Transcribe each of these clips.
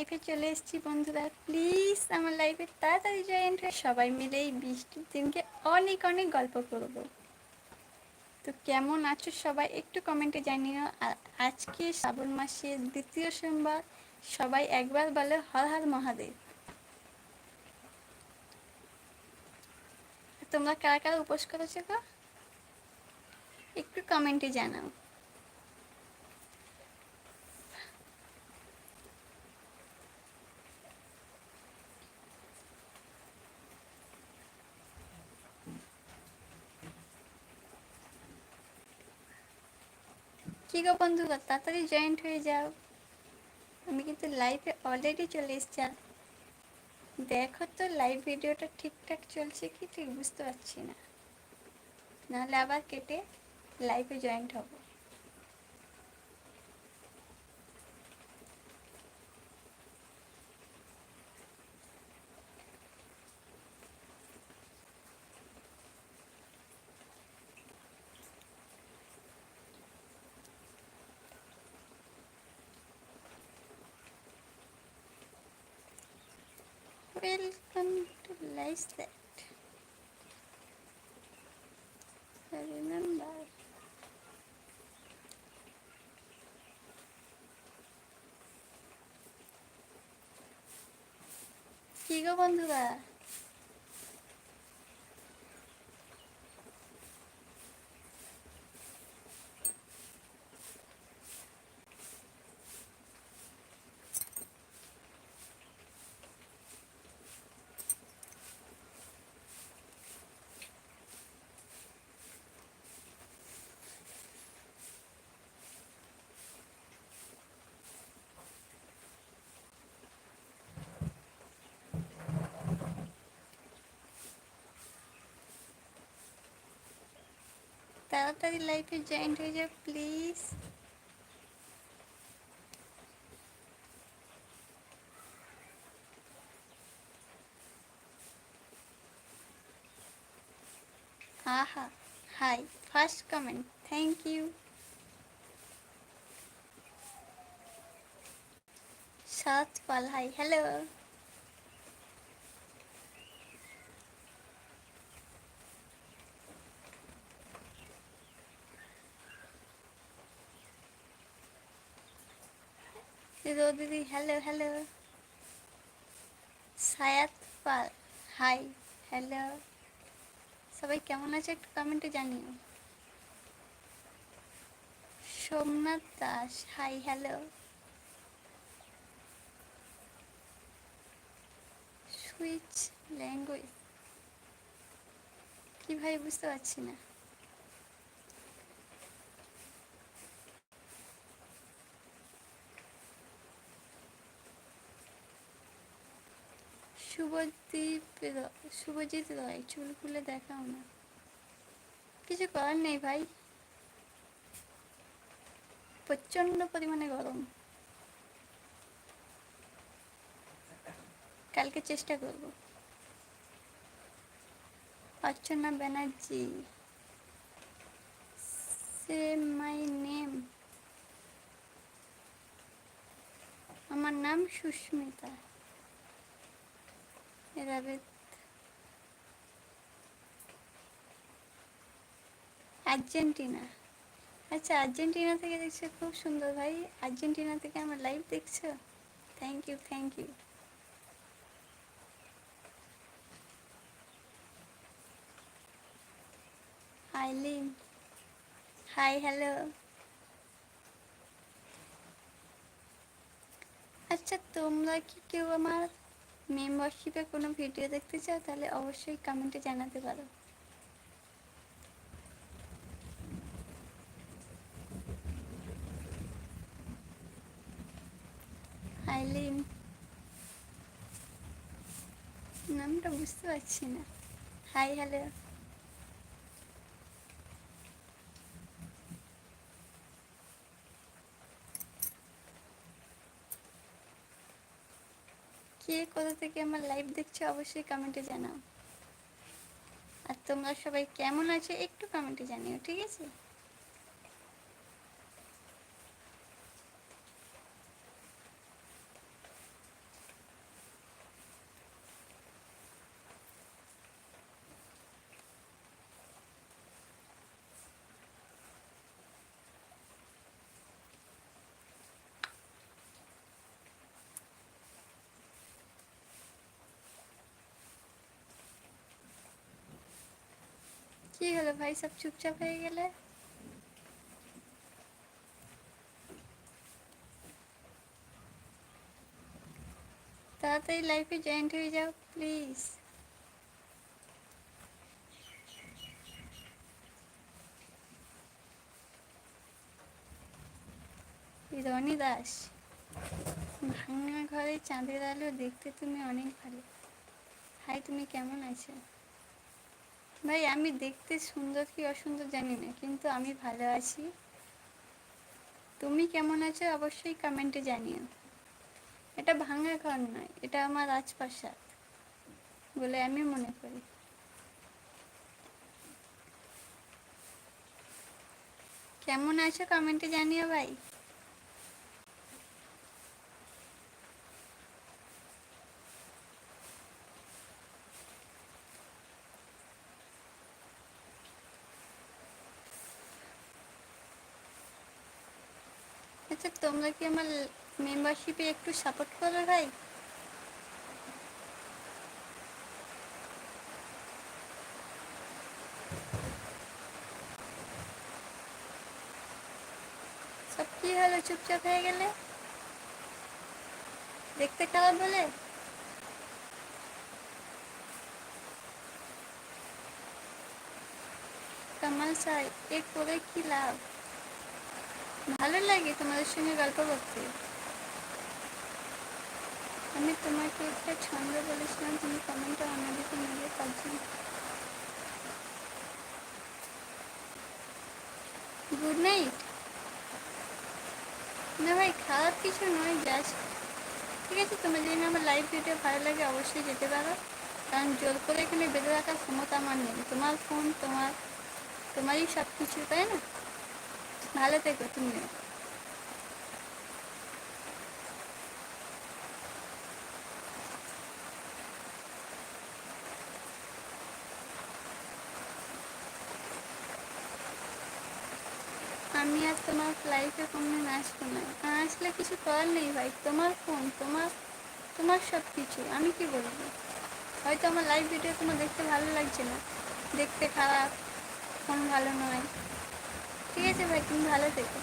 লাইফে চলে এসেছি, বন্ধুরা। প্লিজ আমার লাইফে তাড়াতাড়ি জয়েন্ট হয়ে সবাই মিলে এই বৃষ্টির দিনকে অনেক অনেক গল্প করব। তো কেমন আছো সবাই? একটু কমেন্টে জানিও। আর আজকে শ্রাবণ মাসের দ্বিতীয় সোমবার, সবাই একবার বলে হর হর মহাদেব। তোমরা কারা কারা উপোস করেছ গো? একটু কমেন্টে জানাও। কি গো বন্ধু, তাড়াতাড়ি জয়েন্ট হয়ে যাও। আমি কিন্তু লাইভে অলরেডি চলে এসেছি। দেখো তো লাইভ ভিডিওটা ঠিকঠাক চলছে কি ঠিক বুঝতে পারছি না। নাহলে আবার কেটে লাইভে জয়েন্ট হব। Welcome to I Remember. কি গো বন্ধুরা তাড়াতাড়ি লাইফে জয়েন্ট হয়ে যাও প্লিজ আহা hi first comment thank you Sat Pal hi hello দিদি দিদি hello hello Sayat Pal hi hello সবাই কেমন আছে একটু কমেন্টে জানিও। Somnath Das hi hello switch language. কি ভাই, বুঝতে পারছি না। শুভদীপ শুভজিৎ রয়, চুল খুলে দেখাও না। কিছু করার নেই ভাই। প্রচণ্ড পরিমাণে গরম। কালকে চেষ্টা করব। Archana Banerjee. Say my name. আমার নাম সুস্মিতা। রাবিত আর্জেন্টিনা আচ্ছা আর্জেন্টিনা থেকে দেখছ, খুব সুন্দর ভাই। আর্জেন্টিনা থেকে আমার লাইভ দেখছ? Thank you thank you hi Lin hi hello আচ্ছা তোমরা কি কেউ আমার মেম্বারশিপে কোনো ভিডিও দেখতে চাও, তাহলে অবশ্যই কমেন্টে জানাতে পারো। নামটা বুঝতে পারছি না। হাই হ্যালো কে কোথা থেকে আমার লাইভ দেখছে অবশ্যই কমেন্টে জানাও। আর তোমরা সবাই কেমন আছে একটু কমেন্টে জানিও, ঠিক আছে? কি হলো ভাই? সব চুপচাপ হয়ে গেলে? তাড়াতাড়ি লাইফে জয়েন্ট হয়ে যাও প্লিজ রনি দাস, ভাঙা ঘরে চাঁদের আলো দেখতে তুমি অনেক ভালো। হাই তুমি কেমন আছো? ভাই, আমি দেখতে সুন্দর কি অসুন্দর জানি না, কিন্তু আমি ভালো আছি। তুমি কেমন আছো অবশ্যই কমেন্টে জানিও। এটা ভাঙা ঘর নয়, এটা আমার রাজপ্রাসাদ বলে আমি মনে করি। কেমন আছো কমেন্টে জানিও ভাই আচ্ছা তোমরা কি আমার মেম্বারশিপে একটু সাপোর্ট করো ভাই? সব কি হলো, চুপচাপ হয়ে গেলে? দেখতে খারাপ বলে? কামাল সাই এ করে কি লাভ? ভালো লাগে তোমাদের সঙ্গে গল্প করতে। আমি তোমাকে একটা ছন্দ বলেছিলাম, তুমি কমেন্টে অন্যদিকে নিয়ে পাচ্ছেন গুড নাইট না ভাই, খারাপ কিছু নয় জাস্ট ঠিক আছে, তোমার যদি আমার লাইভ ভিডিও ভালো লাগে, অবশ্যই যেতে পারো। কারণ জোর করে এখানে বেঁধে রাখার ক্ষমতা আমার নেই। তোমার ফোন তোমার, তোমারই সব কিছু তাই না? ভালো থেকো তুমিও আমি আর তোমার লাইফে কোনদিন আসব না। আসলে কিছু করার নেই ভাই, তোমার ফোন তোমার তোমার সব কিছু আমি কি বলব? হয়তো আমার লাইভ ভিডিও তোমার দেখতে ভালো লাগছে না। দেখতে খারাপ ফোন ভালো নয়। ঠিক আছে ভাই তুমি ভালো থেকো।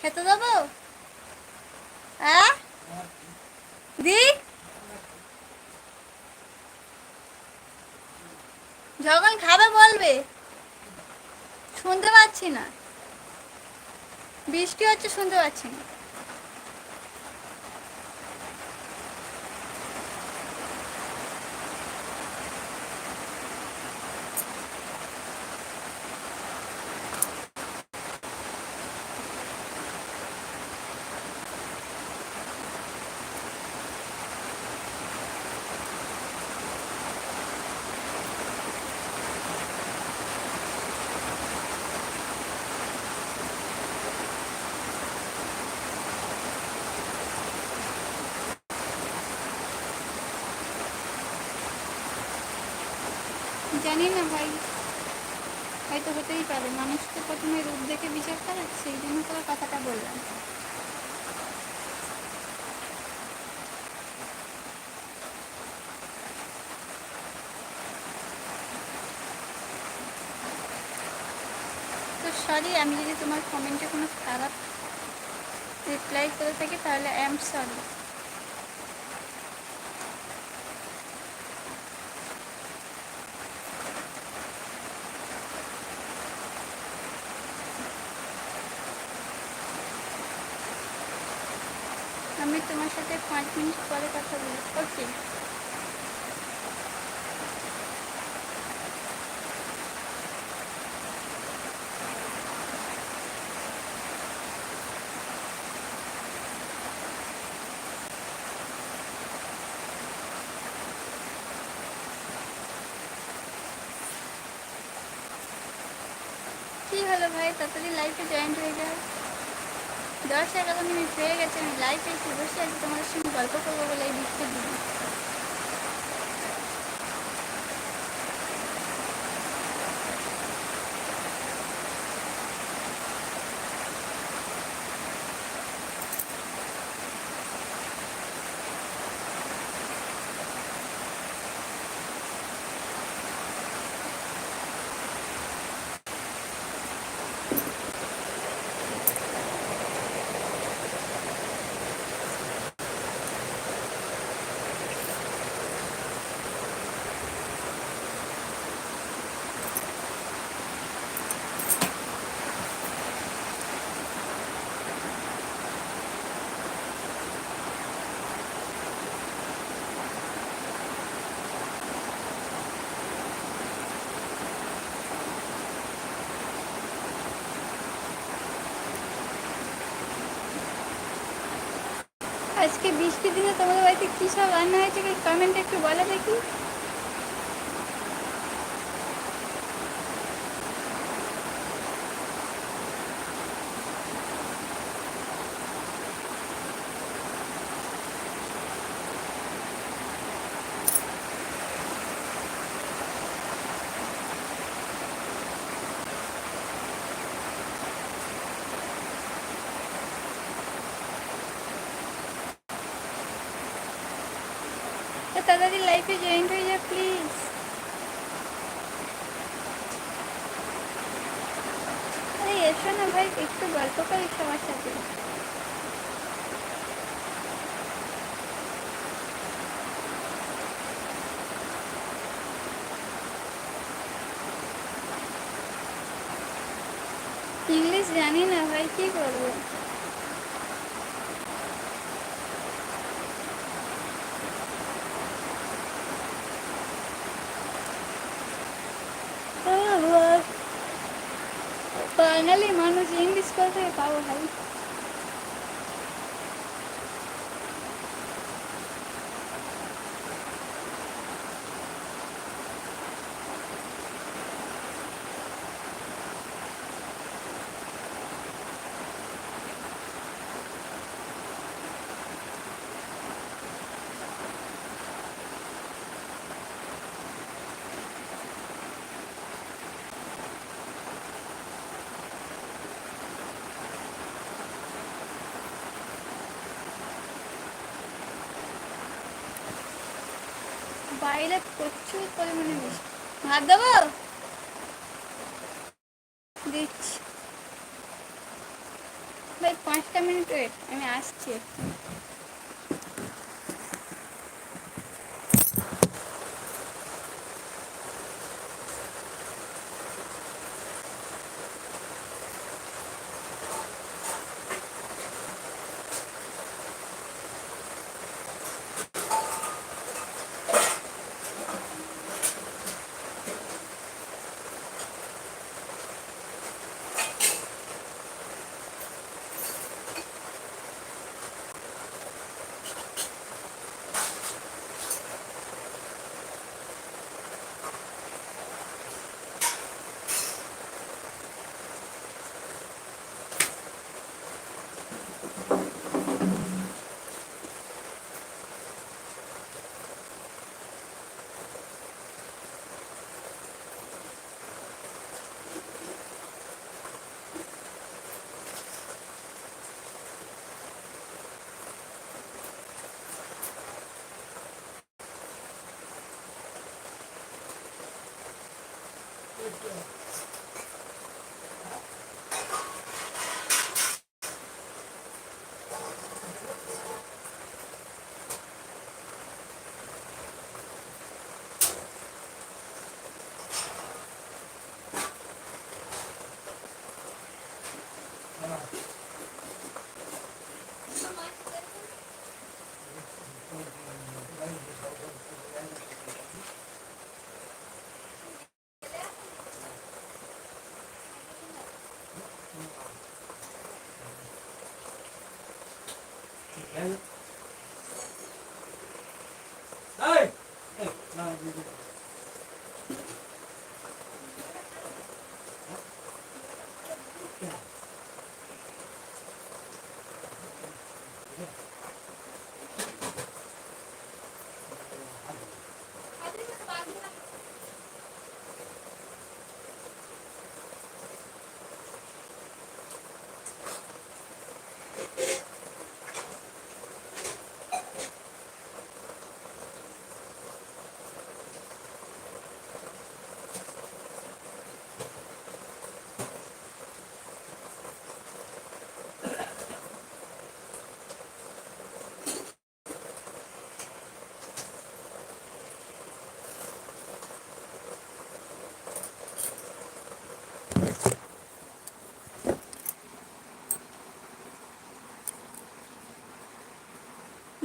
খেতে দি? যখন খাবে বলবে। শুনতে পাচ্ছি না। বৃষ্টি হচ্ছে শুনতে পাচ্ছি না। সরি আমি যদি তোমার কমেন্টে কোনো খারাপ রিপ্লাই করে থাকি, তাহলে আই এম সরি আমি তোমার সাথে পাঁচ মিনিট পরে কথা বলি ওকে কি হলো ভাই? তাড়াতাড়ি লাইফে জয়েন্ট হয়ে যায় দশ এগারো মিনিট হয়ে গেছে, আমি লাইফে এসে বসে আছি, তোমাদের সঙ্গে গল্প করব বলে এই দিন আজকে বৃষ্টির দিনে তোমাদের বাড়িতে কী সব রান্না হয়েছে কমেন্টে একটু বলো দেখি। তাড়াতাড়ি লাইফে জয়েন হয়ে যা প্লিজ আরে, এসো না ভাই, একটু গল্প করি সবার সাথে। ইংলিশ জানি না ভাই, কি করব আহ, বাঙালি মানুষ ইংলিশ কোথায় পাবো ভাই বাইরে প্রচুর পরিমাণে বৃষ্টি ভাত দেবো? দিচ্ছি। ভাই পাঁচটা মিনিট ওয়েট আমি আসছি Hey! Hey, no.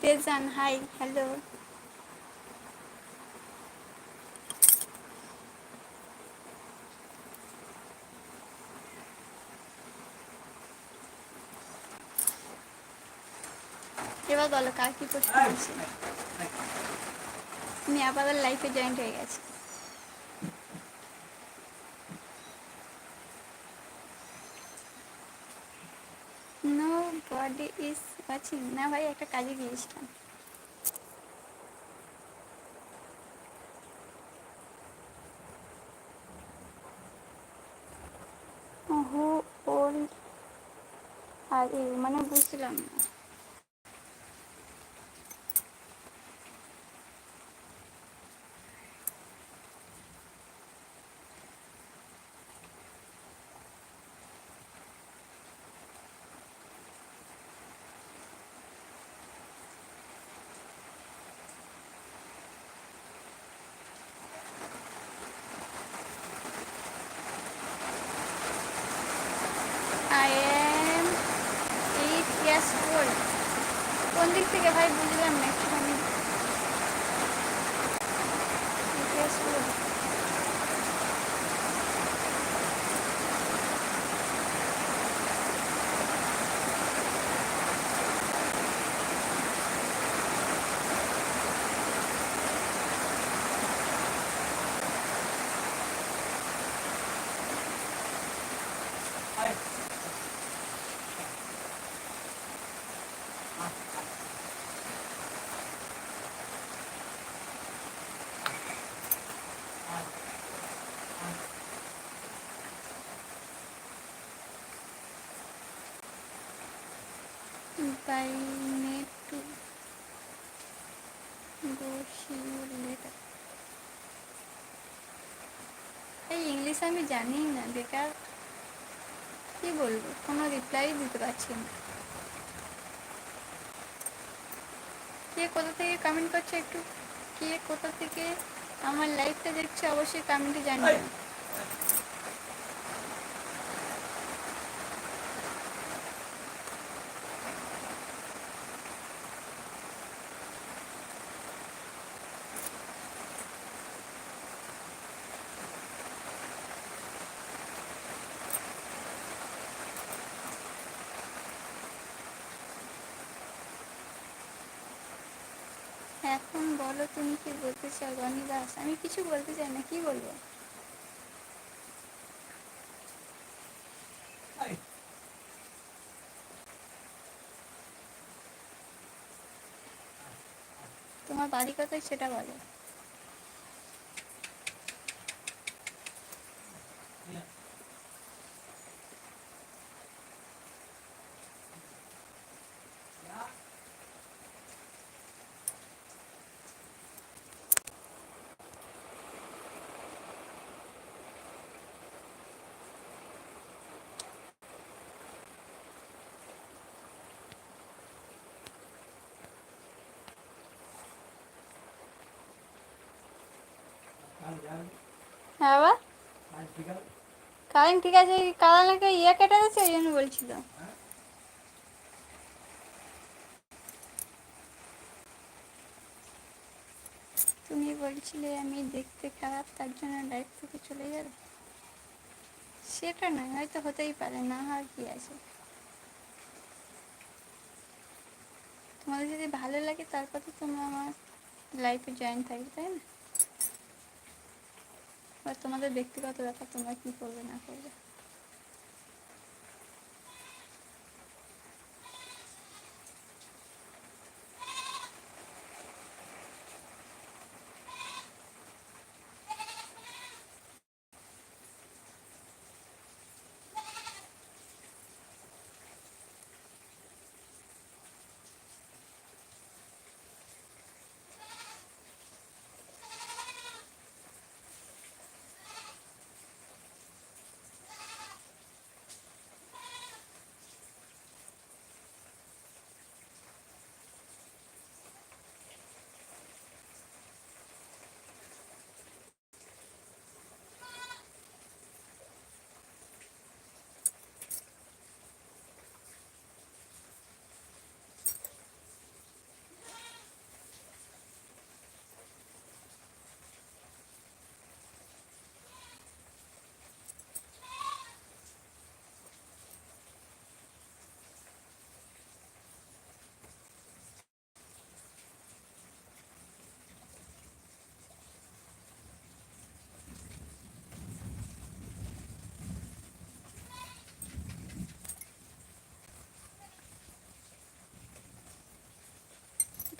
বেজান হাই হ্যালো। এবার বলো কার কি প্রশ্ন আছে আমি আবার লাইফে জয়েন্ট হয়ে গেছি নো বডি ইজ না ভাই একটা কাজে গিয়েছিলাম। হু ওল্ড। আর মানে বুঝছিলাম না I am eight years old কোন দিক থেকে ভাই বুঝলাম না একটুখানি Eight years old. By need to go see you later এই ইংলিশ আমি জানি না, বেকার। কি বলব? কোনো রিপ্লাই দিতে পারছি না। কে কোথা থেকে কমেন্ট করছে একটু? কে কোথা থেকে আমার লাইফটা দেখছে? অবশ্যই কমেন্টে জানিয়ে এখন বলো তুমি কি বলতে চাও রনি দাস? আমি কিছু বলতে চাই না কি বলব? তোমার বাড়ি কোথায় সেটা বলো। হ্যাঁ বাবা। কারেন্ট ঠিক আছে কারেন্ট নাকি ইয়ে কেটে গেছে ওই জন্য বলছিল তুমি বলছিলে আমি দেখতে খারাপ, তার জন্য লাইফ থেকে চলে যাবে সেটা নয় হয়তো হতেই পারে, না আর কি আছে। তোমাদের যদি ভালো লাগে, তারপর তোমরা আমার লাইফে জয়েন থাকবে, তাই না? এবার তোমাদের ব্যক্তিগত ব্যাপার তোমরা কী করবে না করবে?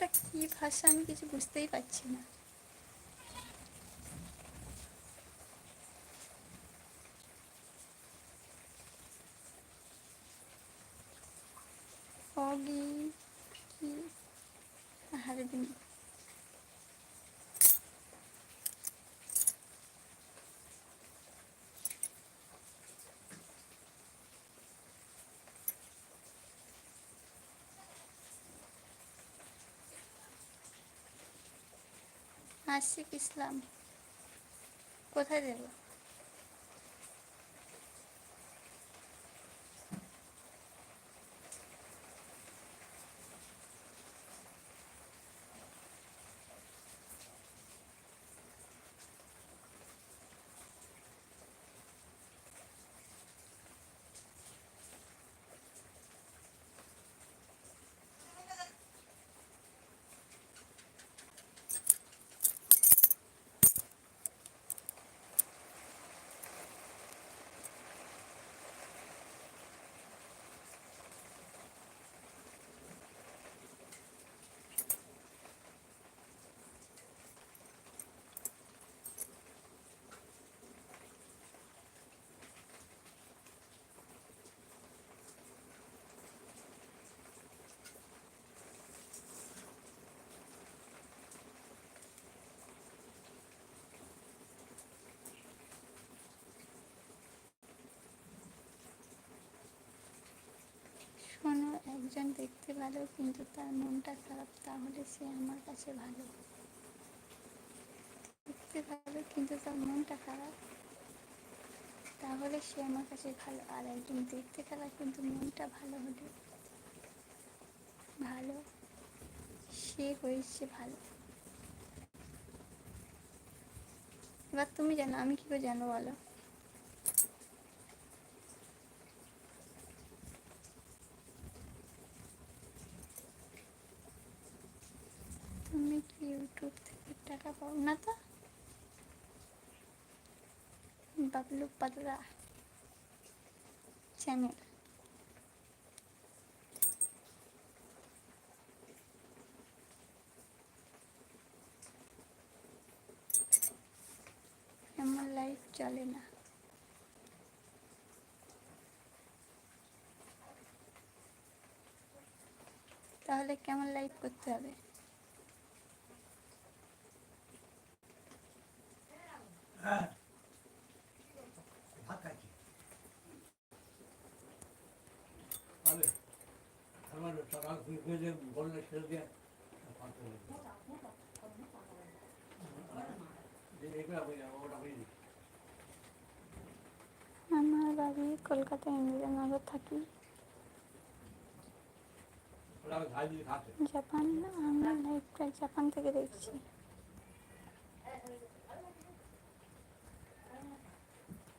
এটা কি ভাষা আমি কিছু বুঝতেই পারছি না। অগি কি? আহারে দিন আশিক ইসলাম। কোথায় দেব শোনো একজন দেখতে ভালো, কিন্তু তার মনটা খারাপ, তাহলে সে আমার কাছে ভালো। দেখতে ভালো, কিন্তু তার মনটা খারাপ, তাহলে সে আমার কাছে ভালো। আর একজন দেখতে খারাপ কিন্তু মনটা ভালো হলে ভালো, সে হয়েছে ভালো। এবার তুমি জানো, আমি কি করে জানো বলো তুমি কি ইউটিউব থেকে টাকা পাও না তো? বাবলু পাতলা চ্যানেল এমন লাইফ চলে না। তাহলে কেমন লাইফ করতে হবে হ্যাঁ ভাত খাচ্ছি আরে আমার সকাল থেকে যে বললে সেটা দিয়ে ভাত করে দিই। যে এগুলো হয়ে যাবে, ওটা হয়ে যাবে। আমার বাড়ি কলকাতা ইন্দিরানগর থাকি। জাপান আমরা লাইফটা জাপান থেকে দেখছি।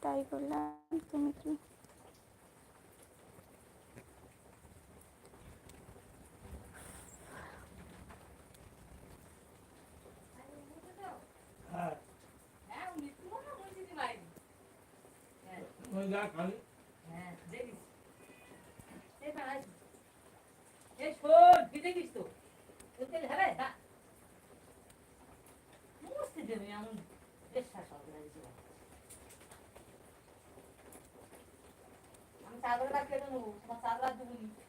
তাই বললাম তুমি কি? হ্যাঁ। ano, masaraduli.